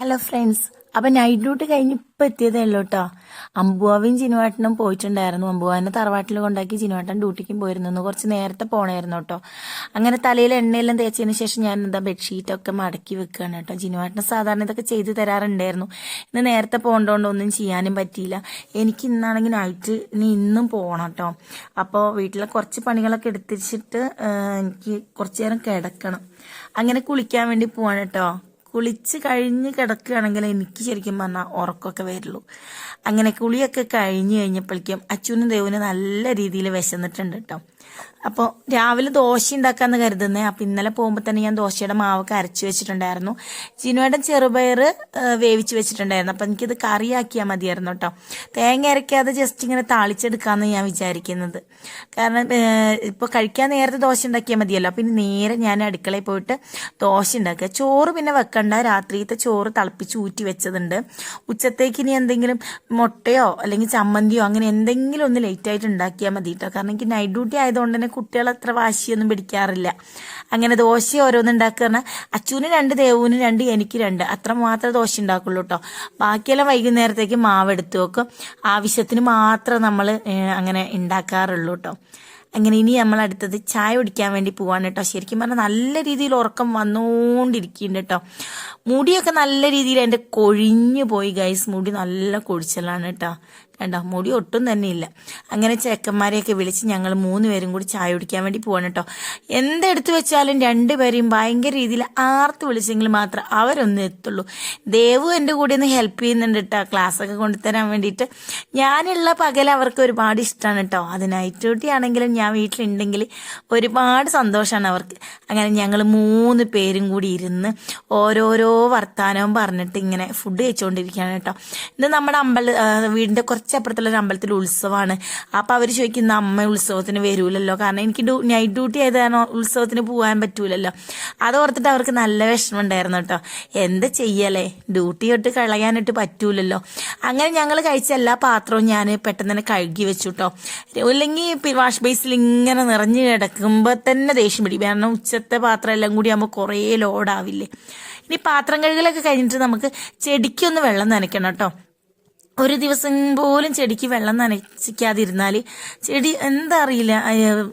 Hello friends അപ്പൊ night duty കഴിഞ്ഞ് ഇപ്പൊ എത്തിയതേ ഉള്ളൂ കേട്ടോ അമ്പുവാവും ചിനുവാട്ടനും പോയിട്ടുണ്ടായിരുന്നു. അമ്പുവാവിനെ തറവാട്ടിൽ കൊണ്ടാക്കി ചിനുവാട്ടൻ ഡ്യൂട്ടിക്കും പോയിരുന്നു. കുറച്ച് നേരത്തെ പോണായിരുന്നു കേട്ടോ അങ്ങനെ തലയിൽ എണ്ണയെല്ലാം തേച്ചതിന് ശേഷം ഞാൻ എന്താ ബെഡ്ഷീറ്റൊക്കെ മടക്കി വെക്കുകയാണ് കേട്ടോ ചിനുവാട്ടനെ സാധാരണ ഇതൊക്കെ ചെയ്ത് തരാറുണ്ടായിരുന്നു. ഇന്ന് നേരത്തെ പോകേണ്ടതുകൊണ്ട് ഒന്നും ചെയ്യാനും പറ്റിയില്ല. എനിക്ക് ഇന്നാണെങ്കിൽ നൈറ്റ് ഇനി ഇന്നും പോകണം കേട്ടോ അപ്പോൾ വീട്ടിലെ കുറച്ച് പണികളൊക്കെ എടുത്തിച്ചിട്ട് എനിക്ക് കുറച്ചു നേരം കിടക്കണം. അങ്ങനെ കുളിക്കാൻ വേണ്ടി പോവാണ് കേട്ടോ കുളിച്ച് കഴിഞ്ഞ് കിടക്കുകയാണെങ്കിൽ എനിക്ക് ശരിക്കും പറഞ്ഞാൽ ഉറക്കമൊക്കെ വരുള്ളൂ അങ്ങനെ കുളിയൊക്കെ കഴിഞ്ഞ് കഴിഞ്ഞപ്പോഴേക്കും അച്ഛനും ദേവനും നല്ല രീതിയിൽ വിശന്നിട്ടുണ്ട് കേട്ടോ. അപ്പോൾ രാവിലെ ദോശ ഉണ്ടാക്കാന്ന് കരുതുന്നേ. അപ്പം ഇന്നലെ പോകുമ്പോൾ തന്നെ ഞാൻ ദോശയുടെ മാവൊക്കെ അരച്ച് വെച്ചിട്ടുണ്ടായിരുന്നു. ജിനുവേടെ ചെറുപയർ വേവിച്ച് വെച്ചിട്ടുണ്ടായിരുന്നു. അപ്പം എനിക്കിത് കറിയാക്കിയാൽ മതിയായിരുന്നു കേട്ടോ. തേങ്ങ അരയ്ക്കാതെ ജസ്റ്റ് ഇങ്ങനെ താളിച്ചെടുക്കാമെന്ന് ഞാൻ വിചാരിക്കുന്നത്. കാരണം ഇപ്പോൾ കഴിക്കാൻ നേരത്തെ ദോശ ഉണ്ടാക്കിയാൽ മതിയല്ലോ. അപ്പം നേരെ ഞാൻ അടുക്കളയിൽ പോയിട്ട് ദോശ ഉണ്ടാക്കുക. ചോറ് പിന്നെ വെക്കണ്ട. രാത്രിയത്തെ ചോറ് തിളപ്പിച്ച് ഊറ്റി വെച്ചതുണ്ട്. ഉച്ചത്തേക്ക് ഇനി എന്തെങ്കിലും മുട്ടയോ അല്ലെങ്കിൽ ചമ്മന്തിയോ അങ്ങനെ എന്തെങ്കിലും ഒന്ന് ലേറ്റായിട്ട് ഉണ്ടാക്കിയാൽ മതി കേട്ടോ കാരണം എനിക്ക് നൈറ്റ് ഡ്യൂട്ടി ആയതുകൊണ്ട് തന്നെ കുട്ടികൾ അത്ര വാശിയൊന്നും പിടിക്കാറില്ല. അങ്ങനെ ദോശ ഓരോന്ന് പറഞ്ഞാൽ അച്ഛന് രണ്ട് ദേവുവിന് രണ്ട് എനിക്ക് രണ്ട്. അത്ര മാത്രമേ ദോശ ഉണ്ടാക്കുള്ളൂ കേട്ടോ ബാക്കിയെല്ലാം വൈകുന്നേരത്തേക്ക് മാവ് എടുത്തു വെക്കും. ആവശ്യത്തിന് മാത്രം നമ്മൾ അങ്ങനെ ഉണ്ടാക്കാറുള്ളൂ കേട്ടോ അങ്ങനെ ഇനി നമ്മൾ അടുത്തത് ചായ കുടിക്കാൻ വേണ്ടി പോവാണ് കേട്ടോ ശരിക്കും പറഞ്ഞാൽ നല്ല രീതിയിൽ ഉറക്കം വന്നുകൊണ്ടിരിക്കുന്നുണ്ട് കേട്ടോ മുടിയൊക്കെ നല്ല രീതിയിൽ എന്റെ കൊഴിഞ്ഞു പോയി ഗൈസ് മുടി നല്ല കൊഴിച്ചലാണ് കേട്ടോ കണ്ടോ? മുടി ഒട്ടും തന്നെ ഇല്ല അങ്ങനെ ചെക്കന്മാരെയൊക്കെ വിളിച്ച് ഞങ്ങൾ മൂന്ന് പേരും കൂടി ചായ കുടിക്കാൻ വേണ്ടി പോകണം കേട്ടോ. എന്തെടുത്ത് വെച്ചാലും രണ്ടുപേരെയും ഭയങ്കര രീതിയിൽ ആർത്ത് വിളിച്ചെങ്കിൽ മാത്രം അവരൊന്നും എത്തുള്ളൂ. ദേവു എന്റെ കൂടെ ഒന്ന് ഹെൽപ്പ് ചെയ്യുന്നുണ്ട് കേട്ടോ. ക്ലാസ്സൊക്കെ കൊണ്ടുതരാൻ വേണ്ടിയിട്ട്. ഞാനുള്ള പകൽ അവർക്ക് ഒരുപാട് ഇഷ്ടമാണ് കേട്ടോ. അത് നൈറ്റ് ഡ്യൂട്ടി ആണെങ്കിലും ഞാൻ വീട്ടിലുണ്ടെങ്കിൽ ഒരുപാട് സന്തോഷമാണ് അവർക്ക്. അങ്ങനെ ഞങ്ങൾ മൂന്ന് പേരും കൂടി ഇരുന്ന് ഓരോരോ വർത്തമാനവും പറഞ്ഞിട്ട് ഇങ്ങനെ ഫുഡ് കഴിച്ചുകൊണ്ടിരിക്കുകയാണ് കേട്ടോ. ഇത് നമ്മുടെ അമ്പല വീടിന്റെ കുറച്ച് കുറച്ചപ്പുറത്തുള്ള ഒരു അമ്പലത്തിൽ ഉത്സവമാണ്. അപ്പോൾ അവർ ചോദിക്കുന്ന അമ്മ ഉത്സവത്തിന് വരൂലല്ലോ? കാരണം എനിക്ക് നൈറ്റ് ഡ്യൂട്ടി ആയത് കാരണം ഉത്സവത്തിന് പോകാൻ പറ്റൂലല്ലോ? അത് ഓർത്തിട്ട് അവർക്ക് നല്ല വിഷമം ഉണ്ടായിരുന്നു കേട്ടോ. എന്ത് ചെയ്യലേ? ഡ്യൂട്ടി തൊട്ട് കളയാനിട്ട് പറ്റൂലല്ലോ? അങ്ങനെ ഞങ്ങൾ കഴിച്ച എല്ലാ പാത്രവും ഞാൻ പെട്ടെന്ന് തന്നെ കഴുകി വെച്ചു കേട്ടോ. അല്ലെങ്കിൽ വാഷ് ബേസിൽ ഇങ്ങനെ നിറഞ്ഞു കിടക്കുമ്പോൾ തന്നെ ദേഷ്യം പിടിക്കും കാരണം ഉച്ചത്തെ പാത്രം എല്ലാം കൂടി ആകുമ്പോൾ കുറേ ലോഡാവില്ലേ ഇനി പാത്രം കഴുകലൊക്കെ കഴിഞ്ഞിട്ട് നമുക്ക് ചെടിക്കൊന്ന് വെള്ളം നനയ്ക്കണം കേട്ടോ. ഒരു ദിവസം പോലും ചെടിക്ക് വെള്ളം നനച്ചിക്കാതിരുന്നാൽ ചെടി എന്താ അറിയില്ല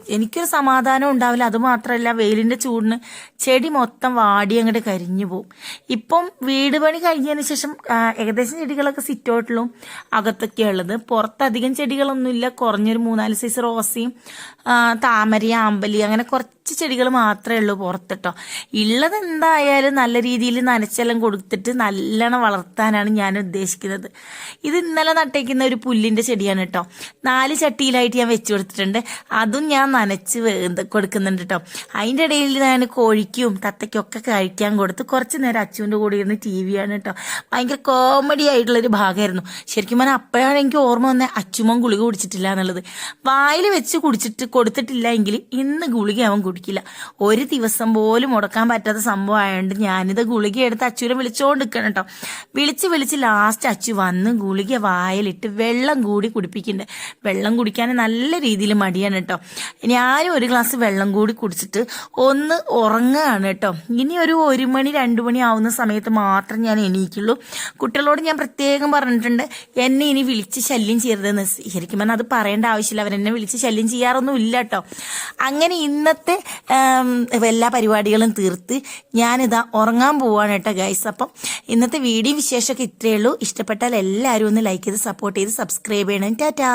എനിക്കൊരു സമാധാനം ഉണ്ടാവില്ല. അത് മാത്രമല്ല വെയിലിന്റെ ചൂടിന് ചെടി മൊത്തം വാടി അങ്ങോട്ട് കരിഞ്ഞു പോവും. ഇപ്പം വീട് പണി കഴിഞ്ഞതിന് ശേഷം ഏകദേശം ചെടികളൊക്കെ സിറ്റൗട്ടിലും അകത്തൊക്കെ ഉള്ളത്. പുറത്തധികം ചെടികളൊന്നുമില്ല. കുറഞ്ഞൊരു മൂന്നാൽ സൈസ് റോസയും താമര ആമ്പലി അങ്ങനെ കുറച്ച് ചെടികൾ മാത്രമേ ഉള്ളൂ പുറത്തിട്ടോ. ഉള്ളത് എന്തായാലും നല്ല രീതിയിൽ നനച്ചെല്ലാം കൊടുത്തിട്ട് നല്ലോണം വളർത്താനാണ് ഞാൻ ഉദ്ദേശിക്കുന്നത്. ഇത് ഇന്നലെ നട്ടേക്കുന്ന ഒരു പുല്ലിന്റെ ചെടിയാണ് കേട്ടോ നാല് ചട്ടിയിലായിട്ട് ഞാൻ വെച്ചു കൊടുത്തിട്ടുണ്ട്. അതും ഞാൻ നനച്ച് കൊടുക്കുന്നുണ്ട് കേട്ടോ അതിന്റെ ഇടയിൽ ഞാൻ കോഴിക്കും തത്തയ്ക്കൊക്കെ കഴിക്കാൻ കൊടുത്ത് കുറച്ച് നേരം അച്ചുവിന്റെ കൂടെ ഇരുന്ന് ടി വിയാണ് കേട്ടോ ഭയങ്കര കോമഡി ആയിട്ടുള്ളൊരു ഭാഗമായിരുന്നു ശരിക്കും പറഞ്ഞാൽ അപ്പോഴാണ് എനിക്ക് ഓർമ്മ വന്നത് അച്ചുമോൻ ഗുളിക കുടിച്ചിട്ടില്ല എന്നുള്ളത്. വായിൽ വെച്ച് കുടിച്ചിട്ട് കൊടുത്തിട്ടില്ല എങ്കിൽ ഇന്ന് ഗുളിക അവൻ കുടിക്കില്ല ഒരു ദിവസം പോലും മുടക്കാൻ പറ്റാത്ത സംഭവമായതുകൊണ്ട് ഞാനിത് ഗുളിക എടുത്ത് അച്ചുവിനെ വിളിച്ചോണ്ട് നിൽക്കണം കേട്ടോ വിളിച്ച് വിളിച്ച് ലാസ്റ്റ് അച്ചു വന്ന് ഗുളിക വായലിട്ട് വെള്ളം കൂടി കുടിപ്പിക്കുന്നുണ്ട്. വെള്ളം കുടിക്കാൻ നല്ല രീതിയിൽ മടിയാണ് കേട്ടോ ഞാനും ഒരു ഗ്ലാസ് വെള്ളം കൂടി കുടിച്ചിട്ട് ഒന്ന് ഉറങ്ങുകയാണ് കേട്ടോ ഇനി ഒരു ഒരു മണി രണ്ടു മണി ആവുന്ന സമയത്ത് മാത്രം ഞാൻ എണീക്കുള്ളൂ. കുട്ടികളോട് ഞാൻ പ്രത്യേകം പറഞ്ഞിട്ടുണ്ട് എന്നെ ഇനി വിളിച്ച് ശല്യം ചെയ്യരുതെന്ന്. ശരിക്കും പറഞ്ഞാൽ അത് പറയേണ്ട ആവശ്യമില്ല. അവരെന്നെ വിളിച്ച് ശല്യം ചെയ്യാറൊന്നും ഇല്ല കേട്ടോ അങ്ങനെ ഇന്നത്തെ എല്ലാ പരിപാടികളും തീർത്ത് ഞാനിതാ ഉറങ്ങാൻ പോവാണ് കേട്ടോ ഗൈസ് അപ്പം ഇന്നത്തെ വീഡിയോ വിശേഷമൊക്കെ ഇത്രയേ ഉള്ളൂ. ഇഷ്ടപ്പെട്ടാൽ എല്ലാവരും ഒന്ന് ലൈക്ക് ചെയ്ത് സപ്പോർട്ട് ചെയ്ത് സബ്സ്ക്രൈബ് ചെയ്യണം. ടാറ്റാ.